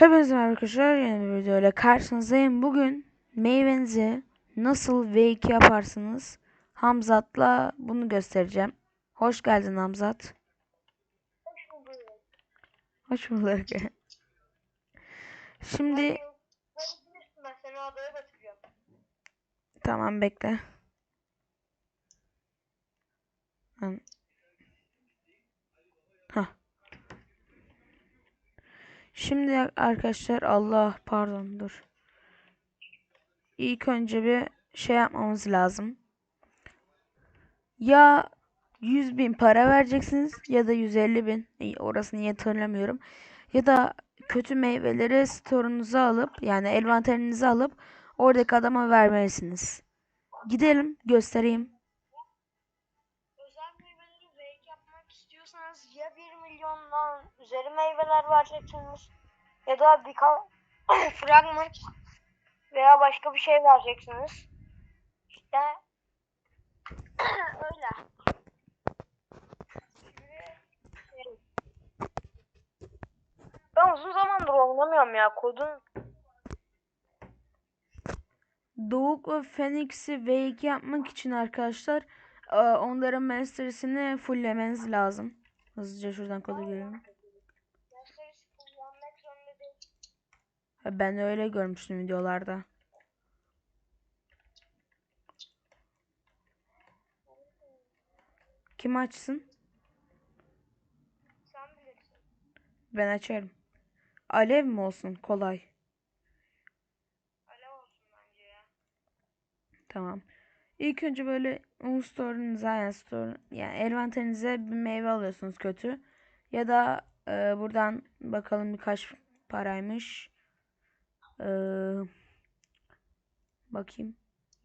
Hepinize merhaba arkadaşlar yeni bir videoyla karşınızdayım. Bugün meyvenizi nasıl V2 yaparsınız Hamzat'la bunu göstereceğim. Hoş geldin Hamzat. Hoş bulduk. Hoş bulduk. Şimdi tamam bekle. Ben... Hah. Şimdi arkadaşlar Allah pardon dur. İlk önce bir şey yapmamız lazım. Ya 100 bin para vereceksiniz ya da 150 bin orasını hatırlamıyorum. Ya da kötü meyveleri store'unuza alıp yani envanterinize alıp oradaki adama vermelisiniz. Gidelim göstereyim. Üzeri meyveler vereceksiniz ya da bir fragment veya başka bir şey vereceksiniz. İşte öyle. Ben uzun zamandır oynamıyorum ya kodun. Doğuk ve Phoenix'i V2 yapmak için arkadaşlar e, onların masters'ini fulllemeniz lazım. Hızlıca şuradan kodu giriyorum. Gösterisi kullanmak zorunda değil. Ha, Ben öyle görmüştüm videolarda. Kim açsın? Sen bilirsin. Ben açarım. Alev mi olsun? Kolay. Alev olsun bence ya. Tamam. İlk önce böyle un store'unuza yani store yani envanterinize bir meyve alıyorsunuz kötü. Ya da e, buradan bakalım birkaç paraymış. E, bakayım.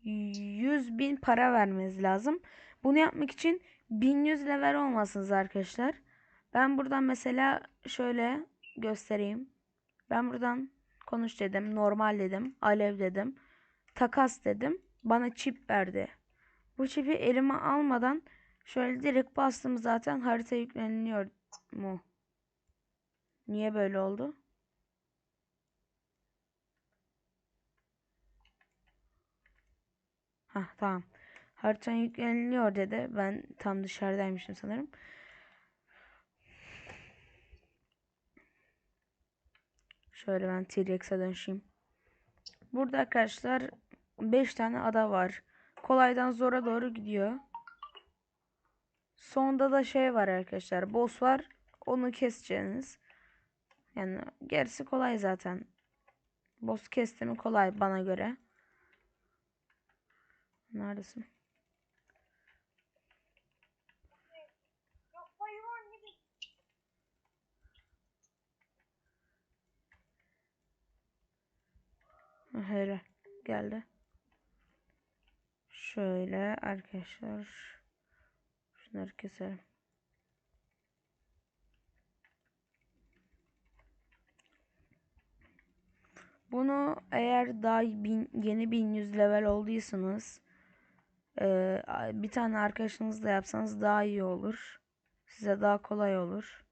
100 bin para vermeniz lazım. Bunu yapmak için 1100 level olmasınız arkadaşlar. Ben buradan mesela şöyle göstereyim. Ben buradan konuş dedim. Normal dedim. Alev dedim. Takas dedim. Bana çip verdi. Bu çipi elime almadan şöyle direkt bastım zaten harita yükleniyor mu? Niye böyle oldu? Hah tamam. Harita yükleniliyor dedi. Ben tam dışarıdaymışım sanırım. Şöyle ben T-Rex'e dönüşeyim. Burada arkadaşlar 5 tane ada var. Kolaydan zora doğru gidiyor. Sonda da şey var arkadaşlar. Boss var. Onu keseceğiniz. Yani gerisi kolay zaten. Boss kesti kolay bana göre. Neredesin? Hele geldi. Şöyle arkadaşlar. Şunları keselim. Bunu eğer daha bin, yeni 1100 level olduysanız eee, bir tane arkadaşınızla yapsanız daha iyi olur. Size daha kolay olur.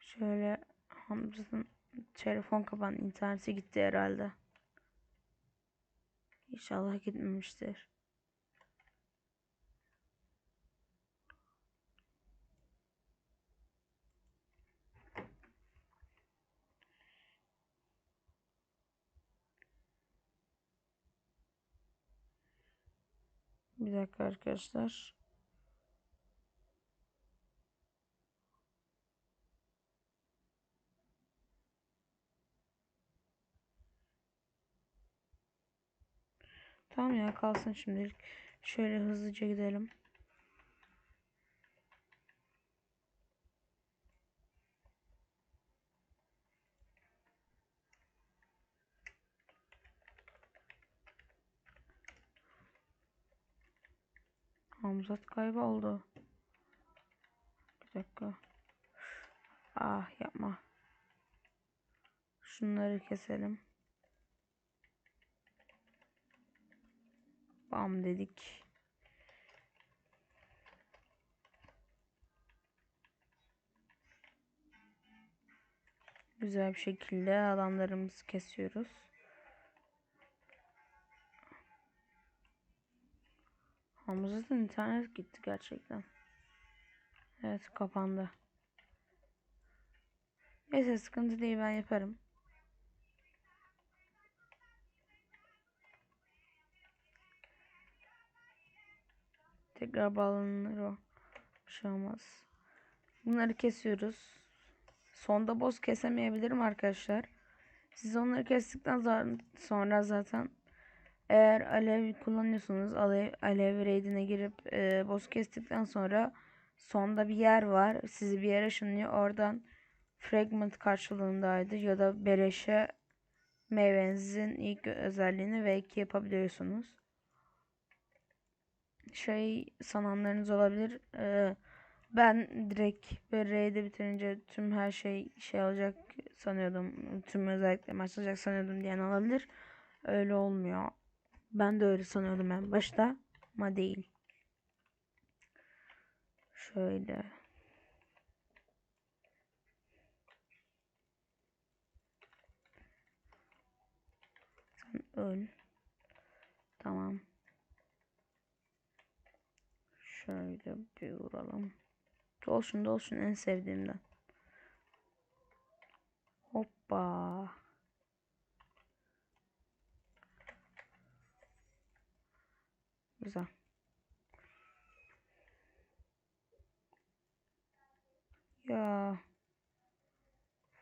Şöyle Hamza'nın telefon kapan interneti gitti herhalde. İnşallah gitmemiştir. Bir dakika arkadaşlar. Tamam ya kalsın şimdilik. Şöyle hızlıca gidelim. Hamzat kayboldu. Bir dakika. Ah yapma. Şunları keselim. Bam dedik. Güzel bir şekilde adamlarımızı kesiyoruz. Hamza'dan internet gitti gerçekten. Evet kapandı. Neyse sıkıntı değil ben yaparım. Tekrar bağlanır o. Bir şey olmaz. Bunları kesiyoruz. Sonda boss kesemeyebilirim arkadaşlar. Siz onları kestikten sonra zaten eğer alev kullanıyorsunuz alev, alev raidine girip e, boss kestikten sonra sonda bir yer var. Sizi bir yere ışınlıyor. Oradan fragment karşılığındaydı ya da beleşe meyvenizin ilk özelliğini ve 2 yapabiliyorsunuz. Şey sananlarınız olabilir. Ee, ben direkt raid'i bitirince tüm her şey şey olacak sanıyordum. Tüm özellikler açılacak sanıyordum diyen olabilir. Öyle olmuyor. Ben de öyle sanıyordum en başta ama değil. Şöyle. Sen öl. Tamam. Şöyle bir vuralım. Dolşun dolşun en sevdiğimden. Hoppa. Güzel. Ya.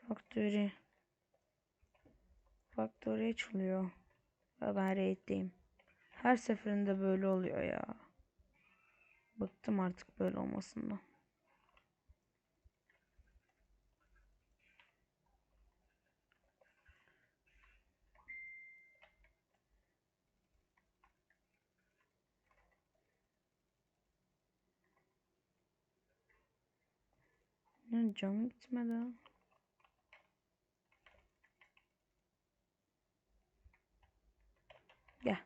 Factory. Factory açılıyor. Ve ben raid'deyim. Her seferinde böyle oluyor ya. Bıktım artık böyle olmasından. Ya canım gitmedi. Gel.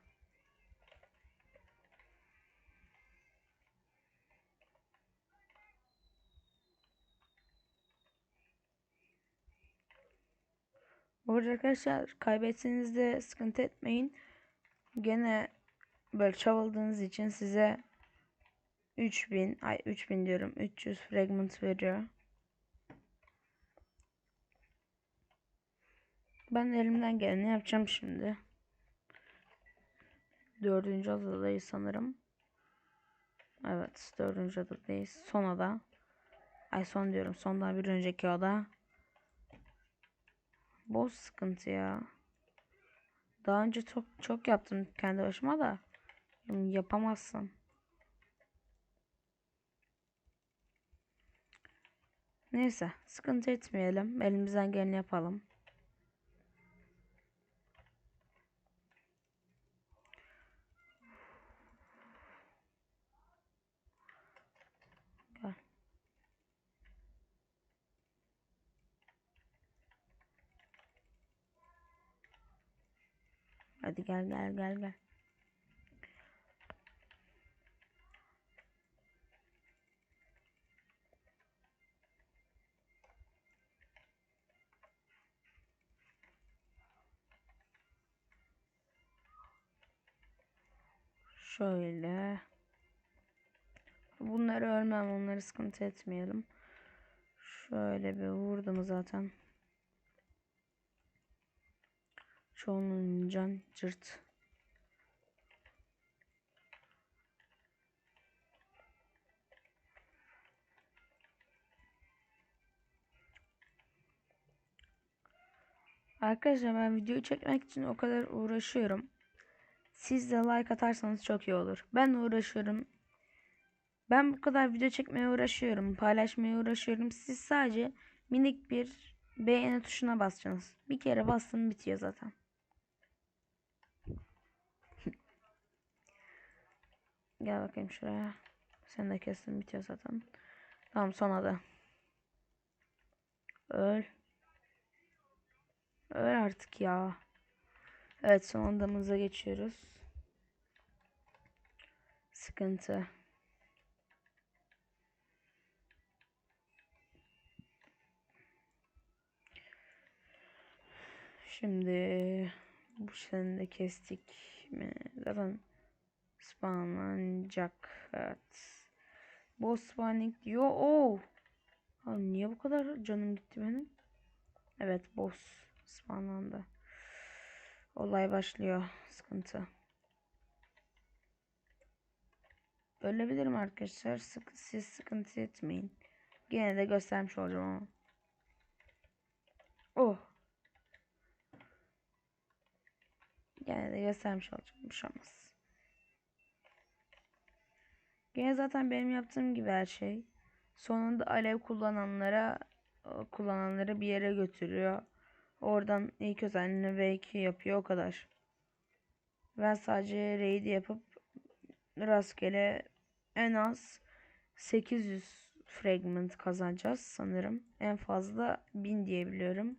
Burada arkadaşlar kaybetseniz de sıkıntı etmeyin. Gene böyle çabaladığınız için size 3000 ay 3000 diyorum 300 fragment veriyor. Ben elimden geleni yapacağım şimdi. Dördüncü adadayız sanırım. Evet dördüncü adadayız. Son ada. Ay son diyorum. Sondan bir önceki ada. Boz sıkıntı ya. Daha önce çok çok yaptım kendi başıma da. Yapamazsın. Neyse sıkıntı etmeyelim. Elimizden geleni yapalım. Hadi gel gel gel gel. Şöyle. Bunları ölmem, onları sıkıntı etmeyelim. Şöyle bir vurdum zaten. Çoğunun can cırt. Arkadaşlar ben videoyu çekmek için o kadar uğraşıyorum. Siz de like atarsanız çok iyi olur. Ben uğraşıyorum. Ben bu kadar video çekmeye uğraşıyorum. Paylaşmaya uğraşıyorum. Siz sadece minik bir beğeni tuşuna basacaksınız. Bir kere bastım bitiyor zaten. Gel bakayım şuraya. Sen de kestin bitiyor zaten. Tamam son adı. Öl. Öyle artık ya. Evet son adamımıza geçiyoruz. Sıkıntı. Şimdi bu şeyini de kestik mi? Zaten spawnlanacak. Evet. Boss spawning diyor. Oo. Ha, niye bu kadar canım gitti benim? Evet boss spawnlandı. Olay başlıyor. Sıkıntı. Ölebilirim arkadaşlar. Sık siz sıkıntı etmeyin. Gene de göstermiş olacağım ama. Oh. Gene de göstermiş olacağım. Bir şey olmaz. Gene zaten benim yaptığım gibi her şey. Sonunda alev kullananlara kullananları bir yere götürüyor. Oradan ilk özelliğini V2 yapıyor o kadar. Ben sadece raid yapıp rastgele en az 800 fragment kazanacağız sanırım. En fazla 1000 diyebiliyorum.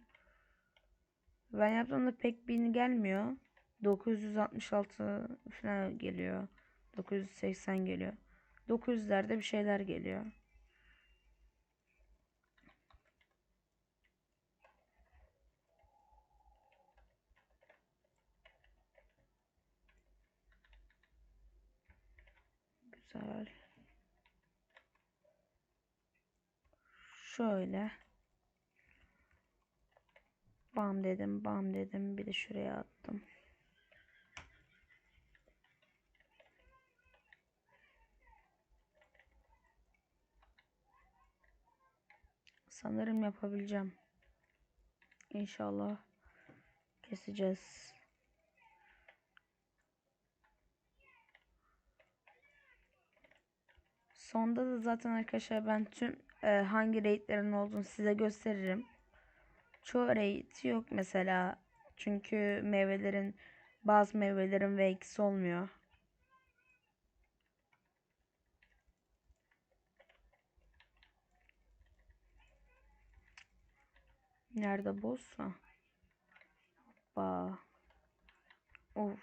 Ben yaptığımda pek 1000 gelmiyor. 966 falan geliyor. 980 geliyor. 900'lerde bir şeyler geliyor. Güzel. Şöyle. Bam dedim, bam dedim. Bir de şuraya attım. Sanırım yapabileceğim. İnşallah keseceğiz. Sonda da zaten arkadaşlar ben tüm e, hangi raidlerin olduğunu size gösteririm. Çoğu raid yok mesela. Çünkü meyvelerin bazı meyvelerin ve ikisi olmuyor. Nerede boss'a? Hoppa. Of.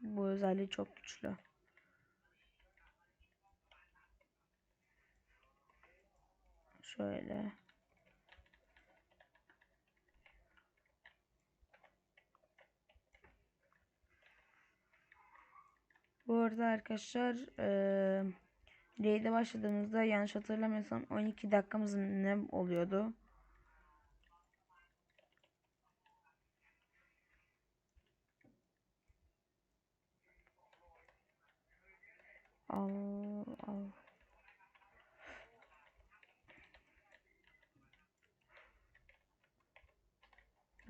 Bu özelliği çok güçlü. Şöyle. Bu arada arkadaşlar eee Raid'e başladığımızda yanlış hatırlamıyorsam 12 dakikamız ne oluyordu? Al, al.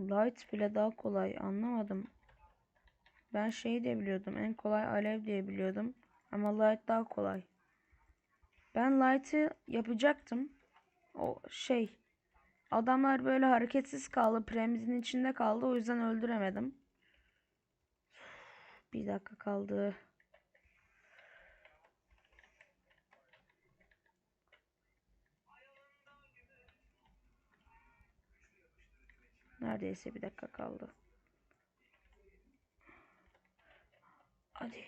Light bile daha kolay anlamadım. Ben şey diye biliyordum. En kolay alev diye biliyordum. Ama light daha kolay. Ben light'ı yapacaktım. O şey. Adamlar böyle hareketsiz kaldı. Premizin içinde kaldı. O yüzden öldüremedim. Bir dakika kaldı. Neredeyse bir dakika kaldı. Hadi.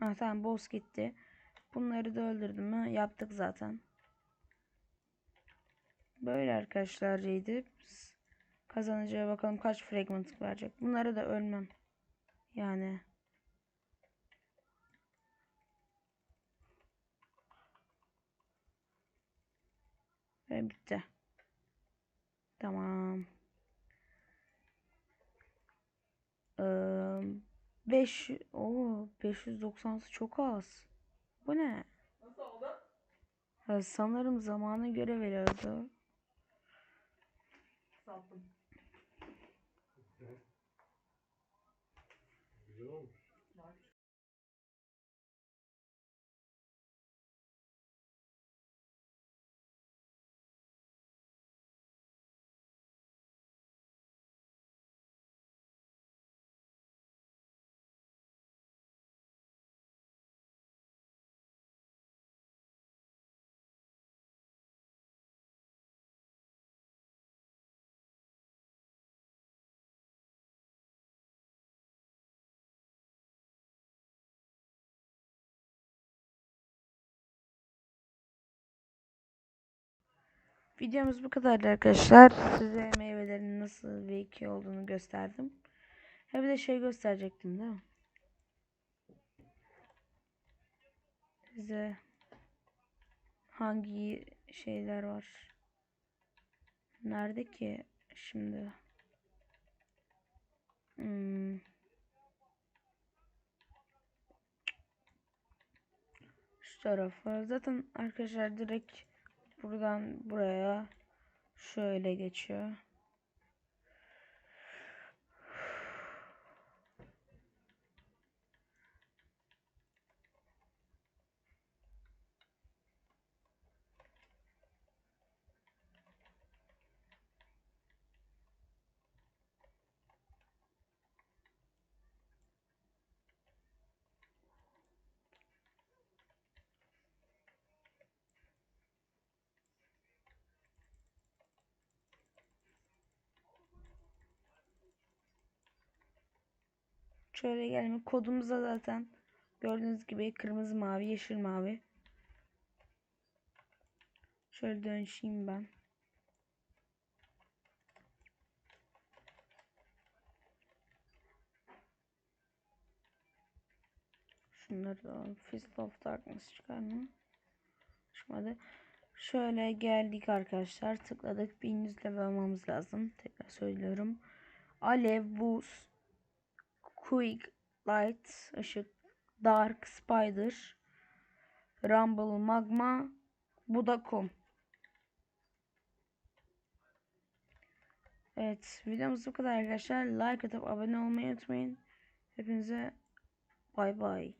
Ha tamam boss gitti. Bunları da öldürdüm mü? Yaptık zaten. Böyle arkadaşlar raid'i kazanacağı bakalım kaç fragment verecek. Bunları da ölmem. Yani ve bitti. Tamam. Ee, 5 o 590 çok az. Bu ne? Nasıl oldu? Ha, sanırım zamana göre veriyordu. Sattım. Güzel olmuş. Videomuz bu kadardı arkadaşlar. Size meyvelerin nasıl ve iki olduğunu gösterdim. Ha bir de şey gösterecektim değil mi? Size hangi şeyler var? Nerede ki şimdi? Hmm. Şu tarafa. Zaten arkadaşlar direkt buradan buraya şöyle geçiyor. Şöyle gelme kodumuz da zaten gördüğünüz gibi kırmızı mavi yeşil mavi. Şöyle dönüşeyim ben. Şunları da. Fist of Darkness çıkar mı? Çıkmadı. Şöyle geldik arkadaşlar. Tıkladık. 1100 level almamız lazım. Tekrar söylüyorum. Alev, buz, quick, light, ışık, dark, spider, rumble, magma, bu da kum. Evet videomuz bu kadar arkadaşlar. Like atıp abone olmayı unutmayın. Hepinize bay bay.